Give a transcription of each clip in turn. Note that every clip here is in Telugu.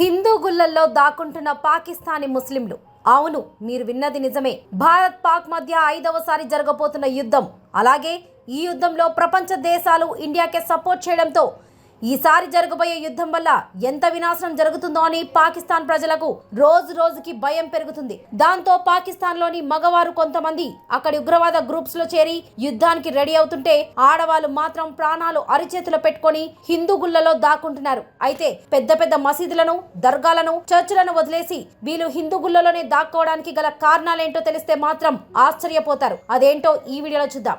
హిందూ గుళ్ళల్లో దాక్కుంటున్న పాకిస్తానీ ముస్లింలు. అవును మీరు విన్నది నిజమే. భారత్ పాక్ మధ్య ఐదవసారి జరగబోతున్న యుద్ధం. అలాగే ఈ యుద్ధంలో ప్రపంచ దేశాలు ఇండియాకే సపోర్ట్ చేయడంతో ఈసారి జరగబోయే యుద్ధం వల్ల ఎంత వినాశనం జరుగుతుందో అని పాకిస్తాన్ ప్రజలకు రోజు రోజుకి భయం పెరుగుతుంది. దాంతో పాకిస్తాన్లోని మగవారు కొంతమంది అక్కడి ఉగ్రవాద గ్రూప్స్లో చేరి యుద్ధానికి రెడీ అవుతుంటే ఆడవాళ్ళు మాత్రం ప్రాణాలు అరిచేతిలో పెట్టుకొని హిందూ గుళ్ళలో దాక్కుంటున్నారు. అయితే పెద్ద పెద్ద మసీదులను దర్గాలను చర్చిలను వదిలేసి వీళ్ళు హిందూ గుళ్ళలోనే దాక్కోవడానికి గల కారణాలేంటో తెలిస్తే మాత్రం ఆశ్చర్యపోతారు. అదేంటో ఈ వీడియోలో చూద్దాం.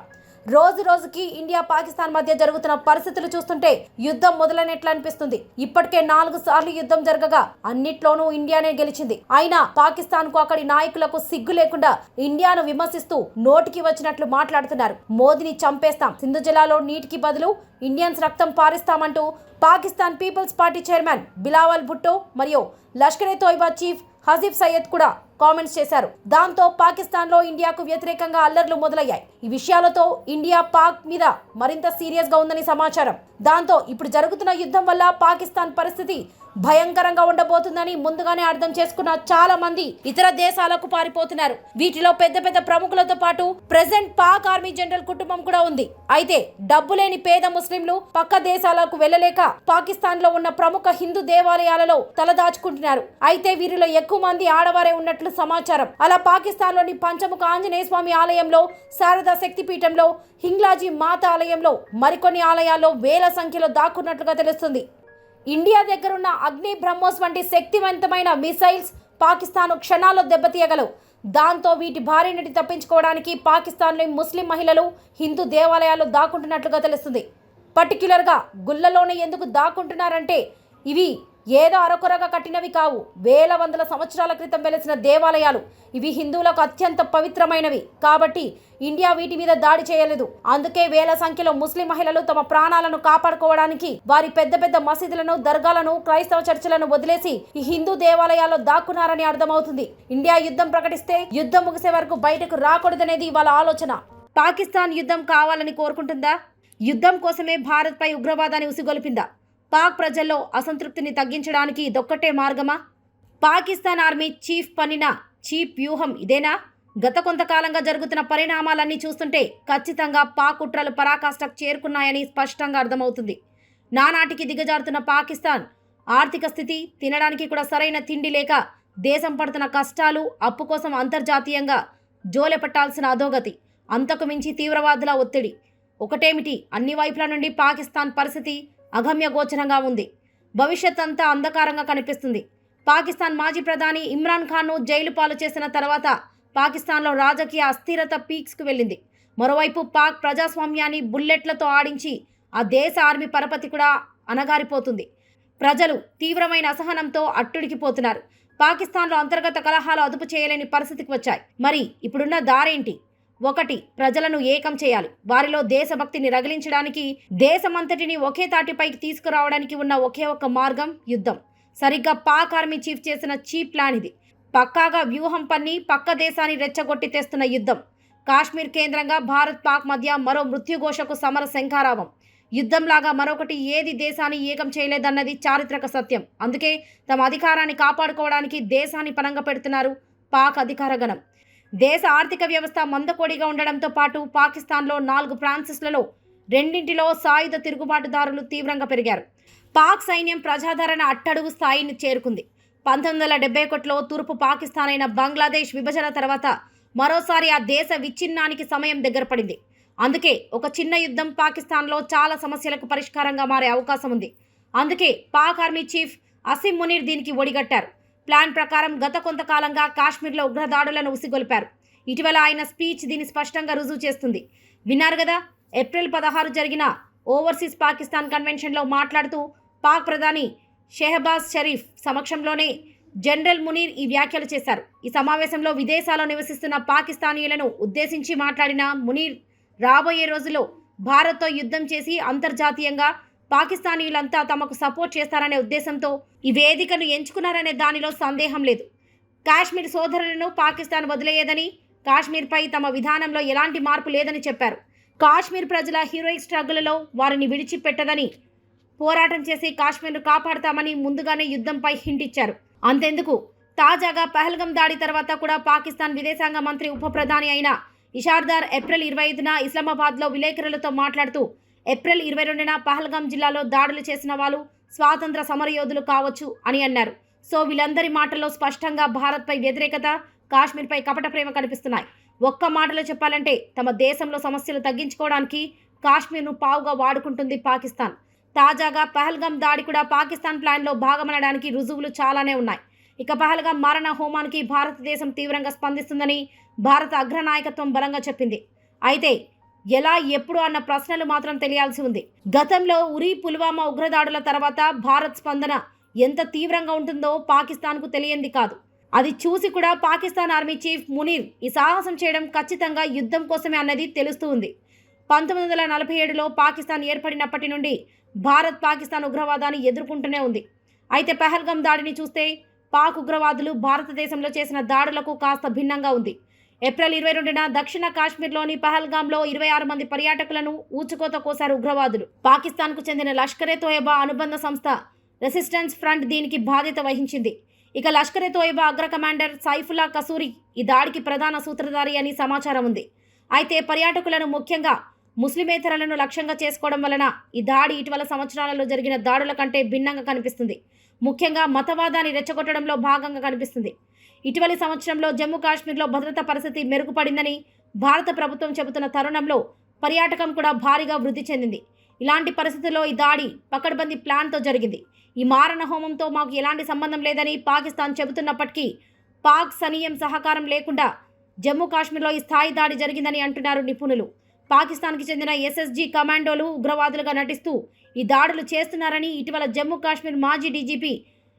రోజు రోజుకి ఇండియా పాకిస్తాన్ మధ్య జరుగుతున్న పరిస్థితులు చూస్తుంటే యుద్ధం మొదలైనట్లు అనిపిస్తుంది. ఇప్పటికే నాలుగు సార్లు యుద్ధం జరగగా అన్నిట్లోనూ ఇండియానే గెలిచింది. అయినా పాకిస్తాన్కు అక్కడి నాయకులకు సిగ్గు లేకుండా ఇండియాను విమర్శిస్తూ నోటికి వచ్చినట్లు మాట్లాడుతున్నారు. మోదీని చంపేస్తాం. సింధు జిల్లాలో నీటికి బదులు ఇండియన్స్ రక్తం పారిస్తామంటూ Pakistan peoples party chairman Bilawal Bhutto మరియు లష్కరే తోయిబా చీఫ్ హజీఫ్ సయ్యద్ కూడా కామెంట్స్ చేశారు. దాంతో పాకిస్తాన్లో ఇండియాకు వ్యతిరేకంగా అల్లర్లు మొదలయ్యాయి. ఈ విషయాలతో ఇండియా పాక్ మీద మరింత సీరియస్గా ఉందని సమాచారం. దాంతో ఇప్పుడు జరుగుతున్న యుద్ధం వల్ల పాకిస్తాన్ పరిస్థితి భయంకరంగా ఉండబోతుందని ముందుగానే అర్థం చేసుకున్న చాలా మంది ఇతర దేశాలకు పారిపోతున్నారు. వీటిలో పెద్ద పెద్ద ప్రముఖులతో పాటు ప్రెసెంట్ పాక్ ఆర్మీ జనరల్ కుటుంబం కూడా ఉంది. అయితే డబ్బు లేని పేద ముస్లింలు పక్క దేశాలకు వెళ్ళలేక పాకిస్తాన్లో ఉన్న ప్రముఖ హిందూ దేవాలయాలలో తలదాచుకుంటున్నారు. అయితే వీరిలో ఎక్కువ మంది ఆడవారే ఉన్నట్లు సమాచారం. అలా పాకిస్తాన్లోని పంచముఖ ఆంజనేయ స్వామి ఆలయంలో శారదా శక్తిపీఠంలో హింగ్లాజీ మాత ఆలయంలో మరికొన్ని ఆలయాల్లో వేల సంఖ్యలో దాక్కున్నట్లుగా తెలుస్తుంది. ఇండియా దగ్గరున్న అగ్ని బ్రహ్మోస్ వంటి శక్తివంతమైన మిసైల్స్ పాకిస్తాన్ క్షణాల్లో దెబ్బతీయగలవు. దాంతో వీటి భారీ నుండి తప్పించుకోవడానికి పాకిస్తాన్లోని ముస్లిం మహిళలు హిందూ దేవాలయాల్లో దాక్కుంటున్నట్లుగా తెలుస్తుంది. పర్టిక్యులర్గా గుళ్ళలోనే ఎందుకు దాక్కుంటున్నారంటే ఇవి ఏదో అరకొరగా కట్టినవి కావు. వేల వందల సంవత్సరాల క్రితం వెలిసిన దేవాలయాలు. ఇవి హిందువులకు అత్యంత పవిత్రమైనవి. కాబట్టి ఇండియా వీటి మీద దాడి చేయలేదు. అందుకే వేల సంఖ్యలో ముస్లిం మహిళలు తమ ప్రాణాలను కాపాడుకోవడానికి వారి పెద్ద పెద్ద మసీదులను దర్గాలను క్రైస్తవ చర్చలను వదిలేసి ఈ హిందూ దేవాలయాల్లో దాక్కున్నారని అర్థమవుతుంది. ఇండియా యుద్ధం ప్రకటిస్తే యుద్ధం ముగిసే వరకు బయటకు రాకూడదనేది వాళ్ళ ఆలోచన. పాకిస్తాన్ యుద్ధం కావాలని కోరుకుంటుందా? యుద్ధం కోసమే భారత్పై ఉగ్రవాదాన్ని ఉసిగొలిపిందా? పాక్ ప్రజల్లో అసంతృప్తిని తగ్గించడానికి ఇదొక్కటే మార్గమా? పాకిస్తాన్ ఆర్మీ చీఫ్ పనిన చీఫ్ వ్యూహం ఇదేనా? గత కొంతకాలంగా జరుగుతున్న పరిణామాలన్నీ చూస్తుంటే ఖచ్చితంగా పాక్ కుట్రలు పరాకాష్ఠకు చేరుకున్నాయని స్పష్టంగా అర్థమవుతుంది. నానాటికి దిగజారుతున్న పాకిస్తాన్ ఆర్థిక స్థితి తినడానికి కూడా సరైన తిండి లేక దేశం పడుతున్న కష్టాలు అప్పు కోసం అంతర్జాతీయంగా జోలెపట్టాల్సిన అధోగతి అంతకు మించి తీవ్రవాదుల ఒత్తిడి. ఒకటేమిటి? అన్ని వైపుల నుండి పాకిస్తాన్ పరిస్థితి అగమ్యగోచరంగా ఉంది. భవిష్యత్ అంతా అంధకారంగా కనిపిస్తుంది. పాకిస్తాన్ మాజీ ప్రధాని ఇమ్రాన్ ఖాన్ను జైలు పాలు చేసిన తర్వాత పాకిస్తాన్లో రాజకీయ అస్థిరత పీక్స్కు వెళ్ళింది. మరోవైపు పాక్ ప్రజాస్వామ్యాన్ని బుల్లెట్లతో ఆడించి ఆ దేశ ఆర్మీ పరపతి కూడా అనగారిపోతుంది ప్రజలు తీవ్రమైన అసహనంతో అట్టుడికిపోతున్నారు. పాకిస్తాన్లో అంతర్గత కలహాలు అదుపు చేయలేని పరిస్థితికి వచ్చాయి. మరి ఇప్పుడున్న దారేంటి? ఒకటి ప్రజలను ఏకం చేయాలి. వారిలో దేశభక్తిని రగిలించడానికి దేశమంతటిని ఒకే తాటిపైకి తీసుకురావడానికి ఉన్న ఒకే ఒక మార్గం యుద్ధం. సరిగ్గా పాక్ ఆర్మీ చీఫ్ చేసిన చీప్ ప్లాన్ ఇది. పక్కాగా వ్యూహం పన్ని పక్క దేశాన్ని రెచ్చగొట్టి తెస్తున్న యుద్ధం. కాశ్మీర్ కేంద్రంగా భారత్ పాక్ మధ్య మరో మృత్యుఘోషకు సమర శంఖారావం. యుద్ధంలాగా మరొకటి ఏది దేశాన్ని ఏకం చేయలేదన్నది చారిత్రక సత్యం. అందుకే తమ అధికారాన్ని కాపాడుకోవడానికి దేశాన్ని పనంగా పెడుతున్నారు పాక్ అధికార గణం. దేశ ఆర్థిక వ్యవస్థ మందకోడిగా ఉండడంతో పాటు పాకిస్తాన్లో నాలుగు ఫ్రాన్సిస్లలో రెండింటిలో సాయుధ తిరుగుబాటుదారులు తీవ్రంగా పెరిగారు. పాక్ సైన్యం ప్రజాదరణ అట్టడుగు స్థాయిని చేరుకుంది. పంతొమ్మిది వందల డెబ్బై ఒకటిలో తూర్పు పాకిస్తాన్ అయిన బంగ్లాదేశ్ విభజన తర్వాత మరోసారి ఆ దేశ విచ్ఛిన్నానికి సమయం దగ్గర పడింది. అందుకే ఒక చిన్న యుద్ధం పాకిస్తాన్లో చాలా సమస్యలకు పరిష్కారంగా మారే అవకాశం ఉంది. అందుకే పాక్ ఆర్మీ చీఫ్ అసిం మునీర్ దీనికి ఒడిగట్టారు. ప్లాన్ ప్రకారం గత కొంతకాలంగా కాశ్మీర్లో ఉగ్రదాడులను ఉసిగొలిపారు. ఇటీవల ఆయన స్పీచ్ దీన్ని స్పష్టంగా రుజువు చేస్తుంది. విన్నారు కదా ఏప్రిల్ పదహారు జరిగిన ఓవర్సీస్ పాకిస్తాన్ కన్వెన్షన్లో మాట్లాడుతూ పాక్ ప్రధాని షెహబాజ్ షరీఫ్ సమక్షంలోనే జనరల్ మునీర్ ఈ వ్యాఖ్యలు చేశారు. ఈ సమావేశంలో విదేశాల్లో నివసిస్తున్న పాకిస్తానీయులను ఉద్దేశించి మాట్లాడిన మునీర్ రాబోయే రోజుల్లో భారత్తో యుద్ధం చేసి అంతర్జాతీయంగా పాకిస్తానీలంతా తమకు సపోర్ట్ చేస్తారనే ఉద్దేశంతో ఈ వేదికను ఎంచుకున్నారనే దానిలో సందేహం లేదు. కాశ్మీర్ సోదరులను పాకిస్తాన్ వదిలేయదని కాశ్మీర్పై తమ విధానంలో ఎలాంటి మార్పు లేదని చెప్పారు. కాశ్మీర్ ప్రజల హీరోయిక్ స్ట్రగుల్లో వారిని విడిచిపెట్టదని పోరాటం చేసి కాశ్మీర్ను కాపాడతామని ముందుగానే యుద్ధంపై హింటిచ్చారు అంతెందుకు? తాజాగా పహల్గం దాడి తర్వాత కూడా పాకిస్తాన్ విదేశాంగ మంత్రి ఉప ప్రధాని అయిన ఇషార్దార్ ఏప్రిల్ ఇరవై ఐదున ఇస్లామాబాద్లో విలేకరులతో మాట్లాడుతూ ఏప్రిల్ ఇరవై రెండున పహల్గాం జిల్లాలో దాడులు చేసిన వాళ్ళు స్వాతంత్ర సమరయోధులు కావచ్చు అని అన్నారు. సో వీళ్ళందరి మాటల్లో స్పష్టంగా భారత్పై వ్యతిరేకత కాశ్మీర్పై కపట ప్రేమ కనిపిస్తున్నాయి. ఒక్క మాటలో చెప్పాలంటే తమ దేశంలో సమస్యలు తగ్గించుకోవడానికి కాశ్మీర్ను పావుగా వాడుకుంటుంది పాకిస్తాన్. తాజాగా పహల్గాం దాడి కూడా పాకిస్తాన్ ప్లాన్లో భాగమనడానికి రుజువులు చాలానే ఉన్నాయి. ఇక పహల్గాం మారణ హోమానికి భారతదేశం తీవ్రంగా స్పందిస్తుందని భారత అగ్రనాయకత్వం బలంగా చెప్పింది. అయితే ఎలా ఎప్పుడు అన్న ప్రశ్నలు మాత్రం తెలియాల్సి ఉంది. గతంలో ఉరి పుల్వామా ఉగ్రదాడుల తర్వాత భారత్ స్పందన ఎంత తీవ్రంగా ఉంటుందో పాకిస్తాన్కు తెలియంది కాదు. అది చూసి కూడా పాకిస్తాన్ ఆర్మీ చీఫ్ మునీర్ ఈ సాహసం చేయడం ఖచ్చితంగా యుద్ధం కోసమే అన్నది తెలుస్తూ ఉంది. పంతొమ్మిది వందల నలభై ఏడులో పాకిస్తాన్ ఏర్పడినప్పటి నుండి భారత్ పాకిస్తాన్ ఉగ్రవాదాన్ని ఎదుర్కొంటూనే ఉంది. అయితే పెహల్గం దాడిని చూస్తే పాక్ ఉగ్రవాదులు భారతదేశంలో చేసిన దాడులకు కాస్త భిన్నంగా ఉంది. ఏప్రిల్ ఇరవై రెండున దక్షిణ కాశ్మీర్లోని పహల్గామ్లో ఇరవై ఆరు మంది పర్యాటకులను ఊచుకోత కోశారు ఉగ్రవాదులు. పాకిస్తాన్కు చెందిన లష్కరే తోయబా అనుబంధ సంస్థ రెసిస్టెన్స్ ఫ్రంట్ దీనికి బాధ్యత వహించింది. ఇక లష్కరే తోయబా అగ్ర కమాండర్ సైఫుల్లా కసూరి ఈ దాడికి ప్రధాన సూత్రధారి అని సమాచారం ఉంది. అయితే పర్యాటకులను ముఖ్యంగా ముస్లిమేతరులను లక్ష్యంగా చేసుకోవడం వలన ఈ దాడి ఇటీవల సంవత్సరాలలో జరిగిన దాడుల కంటే భిన్నంగా కనిపిస్తుంది. ముఖ్యంగా మతవాదాన్ని రెచ్చగొట్టడంలో భాగంగా కనిపిస్తుంది. ఇటీవలి సంవత్సరంలో జమ్మూ కాశ్మీర్లో భద్రతా పరిస్థితి మెరుగుపడిందని భారత ప్రభుత్వం చెబుతున్న తరుణంలో పర్యాటకం కూడా భారీగా వృద్ధి చెందింది. ఇలాంటి పరిస్థితుల్లో ఈ దాడి పకడ్బందీ ప్లాన్తో జరిగింది. ఈ మారణ హోమంతో మాకు ఎలాంటి సంబంధం లేదని పాకిస్తాన్ చెబుతున్నప్పటికీ పాక్ సనీయం సహకారం లేకుండా జమ్మూ కాశ్మీర్లో ఈ స్థాయి దాడి జరిగిందని అంటున్నారు నిపుణులు. పాకిస్తాన్కి చెందిన ఎస్ఎస్జీ కమాండోలు ఉగ్రవాదులుగా నటిస్తూ ఈ దాడులు చేస్తున్నారని ఇటీవల జమ్మూ కాశ్మీర్ మాజీ డీజీపీ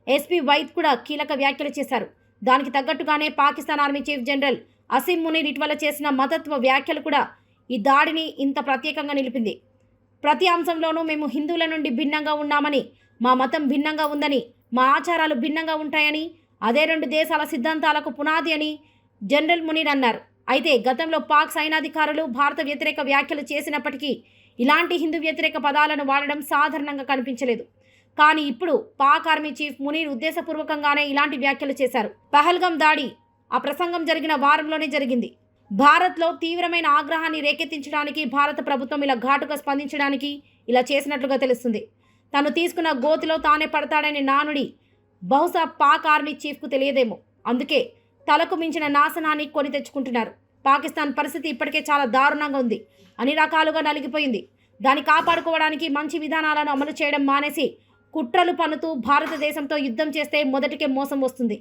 ఎస్పీ వైద్ కూడా కీలక వ్యాఖ్యలు చేశారు. దానికి తగ్గట్టుగానే Pakistan army chief general Asim Munir ఇటీవల చేసిన మతత్వ వ్యాఖ్యలు కూడా ఈ దాడిని ఇంత ప్రత్యేకంగా నిలిపింది. ప్రతి అంశంలోనూ మేము హిందువుల నుండి భిన్నంగా ఉన్నామని మా మతం భిన్నంగా ఉందని మా ఆచారాలు భిన్నంగా ఉంటాయని అదే రెండు దేశాల సిద్ధాంతాలకు పునాది అని జనరల్ మునీర్ అన్నారు. అయితే గతంలో పాక్ సైనాధికారులు భారత వ్యతిరేక వ్యాఖ్యలు చేసినప్పటికీ ఇలాంటి హిందూ వ్యతిరేక పదాలను వాడడం సాధారణంగా కనిపించలేదు. కానీ ఇప్పుడు పాక్ ఆర్మీ చీఫ్ మునీర్ ఉద్దేశపూర్వకంగానే ఇలాంటి వ్యాఖ్యలు చేశారు. పహల్గం దాడి ఆ ప్రసంగం జరిగిన వారంలోనే జరిగింది. భారత్లో తీవ్రమైన ఆగ్రహాన్ని రేకెత్తించడానికి భారత ప్రభుత్వం ఇలా ఘాటుగా స్పందించడానికి ఇలా చేసినట్లుగా తెలుస్తుంది. తను తీసుకున్న గోతిలో తానే పడతాడని నానుడి బహుశా పాక్ ఆర్మీ చీఫ్కు తెలియదేమో. అందుకే తలకు మించిన నాశనాన్ని కొని తెచ్చుకుంటున్నారు. పాకిస్తాన్ పరిస్థితి ఇప్పటికే చాలా దారుణంగా ఉంది. అన్ని రకాలుగా నలిగిపోయింది. దాన్ని కాపాడుకోవడానికి మంచి విధానాలను అమలు చేయడం మానేసి కుట్రలు పన్నుతూ భారతదేశంతో యుద్ధం చేస్తే మొదటికే మోసం వస్తుంది.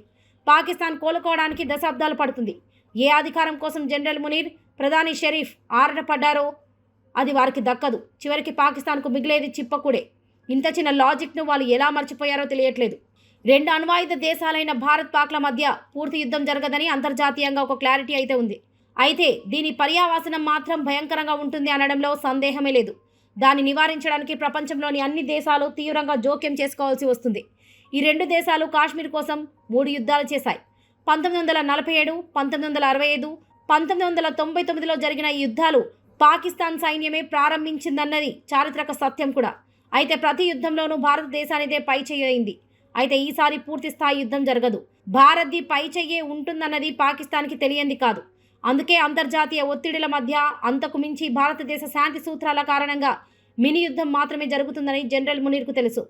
పాకిస్తాన్ కోలుకోవడానికి దశాబ్దాలు పడుతుంది. ఏ అధికారం కోసం జనరల్ మునీర్ ప్రధాని షరీఫ్ ఆరటపడ్డారో అది వారికి దక్కదు. చివరికి పాకిస్తాన్కు మిగిలేది చిప్పకూడే. ఇంత చిన్న లాజిక్ను వాళ్ళు ఎలా మర్చిపోయారో తెలియట్లేదు. రెండు అణ్వాయుధ దేశాలైన భారత్ పాక్ల మధ్య పూర్తి యుద్ధం జరగదని అంతర్జాతీయంగా ఒక క్లారిటీ అయితే ఉంది. అయితే దీని పర్యావాసనం మాత్రం భయంకరంగా ఉంటుంది అనడంలో సందేహమే లేదు. దాన్ని నివారించడానికి ప్రపంచంలోని అన్ని దేశాలు తీవ్రంగా జోక్యం చేసుకోవాల్సి వస్తుంది. ఈ రెండు దేశాలు కాశ్మీర్ కోసం మూడు యుద్ధాలు చేశాయి. పంతొమ్మిది వందల నలభై ఏడు పంతొమ్మిది వందల అరవై ఐదు పంతొమ్మిది వందల తొంభై తొమ్మిదిలో జరిగిన ఈ యుద్ధాలు పాకిస్తాన్ సైన్యమే ప్రారంభించిందన్నది చారిత్రక సత్యం కూడా. అయితే ప్రతి యుద్ధంలోనూ భారతదేశానిదే పై చేయింది అయితే ఈసారి పూర్తి స్థాయి యుద్ధం జరగదు. భారత్ది పై చెయ్యే ఉంటుందన్నది పాకిస్తాన్కి తెలియంది కాదు. అందుకే అంతర్జాతీయ ఒత్తిడిల మధ్య అంతకు మించి భారతదేశ శాంతి సూత్రాల కారణంగా మినీ యుద్ధం మాత్రమే జరుగుతుందని జనరల్ మునీర్కు తెలుసు.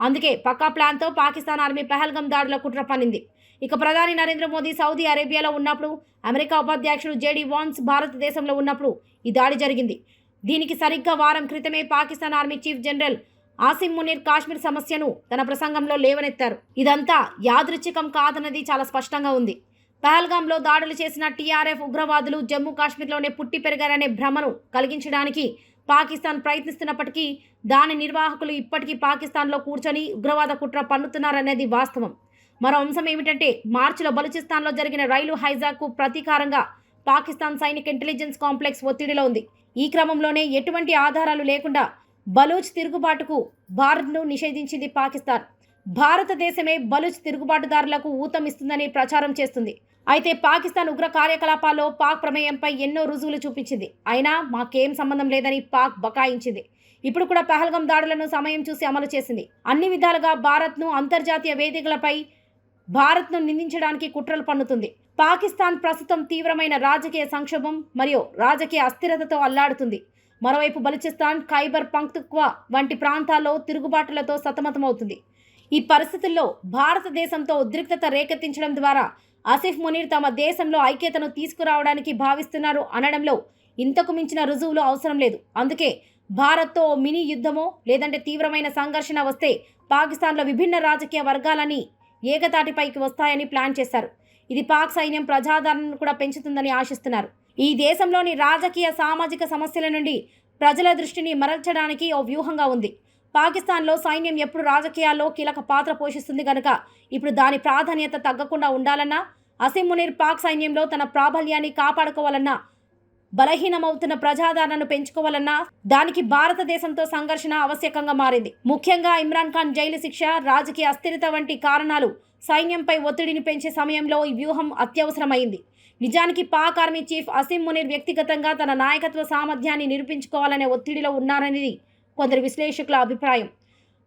అందుకే పక్కా ప్లాన్తో పాకిస్తాన్ ఆర్మీ పెహల్గం దాడుల కుట్ర పనింది ఇక ప్రధాని నరేంద్ర మోదీ సౌదీ అరేబియాలో ఉన్నప్పుడు అమెరికా ఉపాధ్యక్షుడు జేడీ వాన్స్ భారతదేశంలో ఉన్నప్పుడు ఈ దాడి జరిగింది. దీనికి సరిగ్గా వారం క్రితమే Pakistan army chief general Asim Munir Kashmir సమస్యను తన ప్రసంగంలో లేవనెత్తారు. ఇదంతా యాదృచ్ఛికం కాదన్నది చాలా స్పష్టంగా ఉంది. పహల్గాంలో దాడులు చేసిన టీఆర్ఎఫ్ ఉగ్రవాదులు జమ్మూ కాశ్మీర్లోనే పుట్టి పెరిగారనే భ్రమను కలిగించడానికి పాకిస్తాన్ ప్రయత్నిస్తున్నప్పటికీ దాని నిర్వాహకులు ఇప్పటికీ పాకిస్తాన్లో కూర్చొని ఉగ్రవాద కుట్ర పన్నుతున్నారనేది వాస్తవం. మరో అంశం ఏమిటంటే మార్చిలో బలూచిస్తాన్లో జరిగిన రైలు హైజాక్కు ప్రతీకారంగా పాకిస్తాన్ సైనిక ఇంటెలిజెన్స్ కాంప్లెక్స్ ఒత్తిడిలో ఉంది. ఈ క్రమంలోనే ఎటువంటి ఆధారాలు లేకుండా బలూచ్ తిరుగుబాటుకు భారత్ను నిషేధించింది పాకిస్తాన్. భారతదేశమే బలూచ్ తిరుగుబాటుదారులకు ఊతం ఇస్తుందని ప్రచారం చేస్తుంది. అయితే పాకిస్తాన్ ఉగ్ర కార్యకలాపాల్లో పాక్ ప్రమేయంపై ఎన్నో రుజువులు చూపించింది. అయినా మాకేం సంబంధం లేదని పాక్ బకాయించింది. ఇప్పుడు కూడా పహల్గం దాడులను సమయం చూసి అమలు చేసింది. అన్ని విధాలుగా భారత్ను అంతర్జాతీయ వేదికలపై భారత్ను నిందించడానికి కుట్రలు పన్నుతుంది. పాకిస్తాన్ ప్రస్తుతం తీవ్రమైన రాజకీయ సంక్షోభం మరియు రాజకీయ అస్థిరతతో అల్లాడుతుంది. మరోవైపు బలుచిస్తాన్ ఖైబర్ పంక్తుక్వా వంటి ప్రాంతాల్లో తిరుగుబాటులతో సతమతమవుతుంది. ఈ పరిస్థితుల్లో భారతదేశంతో ఉద్రిక్తత రేకెత్తించడం ద్వారా ఆసిఫ్ మునీర్ తమ దేశంలో ఐక్యతను తీసుకురావడానికి భావిస్తున్నారు అనడంలో ఇంతకు మించిన రుజువులు అవసరం లేదు. అందుకే భారత్తో మినీ యుద్ధమో లేదంటే తీవ్రమైన సంఘర్షణ వస్తే పాకిస్తాన్లో విభిన్న రాజకీయ వర్గాలని ఏకతాటిపైకి వస్తాయని ప్లాన్ చేశారు. ఇది పాక్ సైన్యం ప్రజాదరణను కూడా పెంచుతుందని ఆశిస్తున్నారు. ఈ దేశంలోని రాజకీయ సామాజిక సమస్యల నుండి ప్రజల దృష్టిని మరల్చడానికి ఓ వ్యూహంగా ఉంది. పాకిస్తాన్లో సైన్యం ఎప్పుడు రాజకీయాల్లో కీలక పాత్ర పోషిస్తుంది కనుక ఇప్పుడు దాని ప్రాధాన్యత తగ్గకుండా ఉండాలన్నా అసిం మునీర్ పాక్ సైన్యంలో తన ప్రాబల్యాన్ని కాపాడుకోవాలన్నా బలహీనమవుతున్న ప్రజాదరణను పెంచుకోవాలన్నా దానికి భారతదేశంతో సంఘర్షణ ఆవశ్యకంగా మారింది. ముఖ్యంగా ఇమ్రాన్ ఖాన్ జైలు శిక్ష రాజకీయ అస్థిరత వంటి కారణాలు సైన్యంపై ఒత్తిడిని పెంచే సమయంలో ఈ వ్యూహం అత్యవసరమైంది. నిజానికి పాక్ ఆర్మీ చీఫ్ అసిం మునీర్ వ్యక్తిగతంగా తన నాయకత్వ సామర్థ్యాన్ని నిరూపించుకోవాలనే ఒత్తిడిలో ఉన్నారనేది కొందరు విశ్లేషకుల అభిప్రాయం.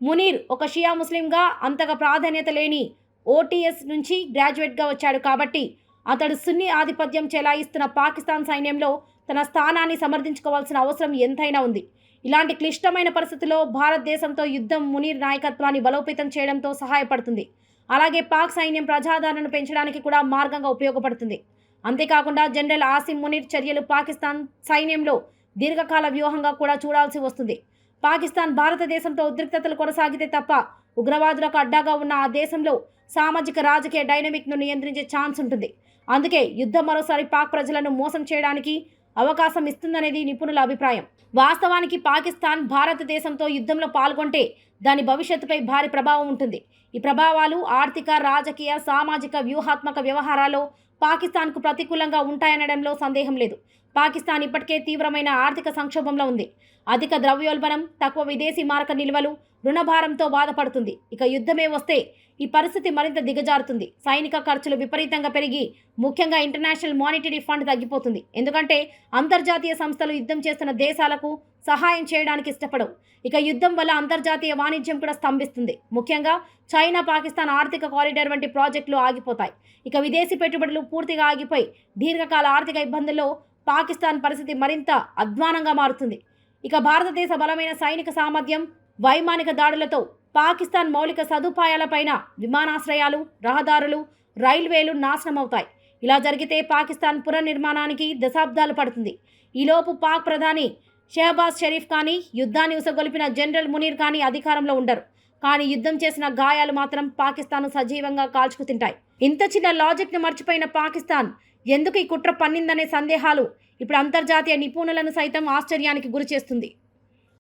మునీర్ ఒక షియా ముస్లింగా అంతగా ప్రాధాన్యత లేని ఓటీఎస్ నుంచి గ్రాడ్యుయేట్గా వచ్చాడు కాబట్టి అతడు సున్ని ఆధిపత్యం చెలాయిస్తున్న పాకిస్తాన్ సైన్యంలో తన స్థానాన్ని సమర్థించుకోవాల్సిన అవసరం ఎంతైనా ఉంది. ఇలాంటి క్లిష్టమైన పరిస్థితుల్లో భారతదేశంతో యుద్ధం మునీర్ నాయకత్వాన్ని బలోపేతం చేయడంతో సహాయపడుతుంది. అలాగే పాక్ సైన్యం ప్రజాదరణను పెంచడానికి కూడా మార్గంగా ఉపయోగపడుతుంది. అంతేకాకుండా జనరల్ ఆసిమ్ మునీర్ చర్యలు పాకిస్తాన్ సైన్యంలో దీర్ఘకాల వ్యూహంగా కూడా చూడాల్సి వస్తుంది. పాకిస్తాన్ భారతదేశంతో ఉద్రిక్తతలు కొనసాగితే తప్ప ఉగ్రవాదులకు అడ్డాగా ఉన్న ఆ దేశంలో సామాజిక రాజకీయ డైనమిక్ను నియంత్రించే ఛాన్స్ ఉంటుంది. అందుకే యుద్ధం మరోసారి పాక్ ప్రజలను మోసం చేయడానికి అవకాశం ఇస్తుందనేది నిపుణుల అభిప్రాయం. వాస్తవానికి పాకిస్తాన్ భారతదేశంతో యుద్ధంలో పాల్గొంటే దాని భవిష్యత్తుపై భారీ ప్రభావం ఉంటుంది. ఈ ప్రభావాలు ఆర్థిక రాజకీయ సామాజిక వ్యూహాత్మక వ్యవహారాల్లో పాకిస్తాన్కు ప్రతికూలంగా ఉంటాయనడంలో సందేహం లేదు. పాకిస్తాన్ ఇప్పటికే తీవ్రమైన ఆర్థిక సంక్షోభంలో ఉంది. అధిక ద్రవ్యోల్బణం తక్కువ విదేశీ మారక నిల్వలు రుణభారంతో బాధపడుతుంది. ఇక యుద్ధమే వస్తే ఈ పరిస్థితి మరింత దిగజారుతుంది. సైనిక ఖర్చులు విపరీతంగా పెరిగి ముఖ్యంగా ఇంటర్నేషనల్ మానిటరీ ఫండ్ తగ్గిపోతుంది. ఎందుకంటే అంతర్జాతీయ సంస్థలు యుద్ధం చేస్తున్న దేశాలకు సహాయం చేయడానికి ఇష్టపడవు. ఇక యుద్ధం వల్ల అంతర్జాతీయ వాణిజ్యం కూడా స్తంభిస్తుంది. ముఖ్యంగా చైనా పాకిస్తాన్ ఆర్థిక కారిడార్ వంటి ప్రాజెక్టులు ఆగిపోతాయి. ఇక విదేశీ పెట్టుబడులు పూర్తిగా ఆగిపోయి దీర్ఘకాల ఆర్థిక ఇబ్బందుల్లో పాకిస్తాన్ పరిస్థితి మరింత అధ్వానంగా మారుతుంది. ఇక భారతదేశ బలమైన సైనిక సామర్థ్యం వైమానిక దాడులతో పాకిస్తాన్ మౌలిక సదుపాయాలపైన విమానాశ్రయాలు రహదారులు రైల్వేలు నాశనమవుతాయి. ఇలా జరిగితే పాకిస్తాన్ పునర్నిర్మాణానికి దశాబ్దాలు పడుతుంది. ఈలోపు పాక్ ప్రధాని షెహబాజ్ షరీఫ్ కానీ యుద్ధాన్ని ఉసగొలిపిన జనరల్ మునీర్ కానీ అధికారంలో ఉండరు. కానీ యుద్ధం చేసిన గాయాలు మాత్రం పాకిస్తాన్ సజీవంగా కాల్చుకు తింటాయి. ఇంత చిన్న లాజిక్ను మర్చిపోయిన పాకిస్తాన్ ఎందుకు ఈ కుట్ర పన్నిందనే సందేహాలు ఇప్పుడు అంతర్జాతీయ నిపుణులను సైతం ఆశ్చర్యానికి గురిచేస్తుంది?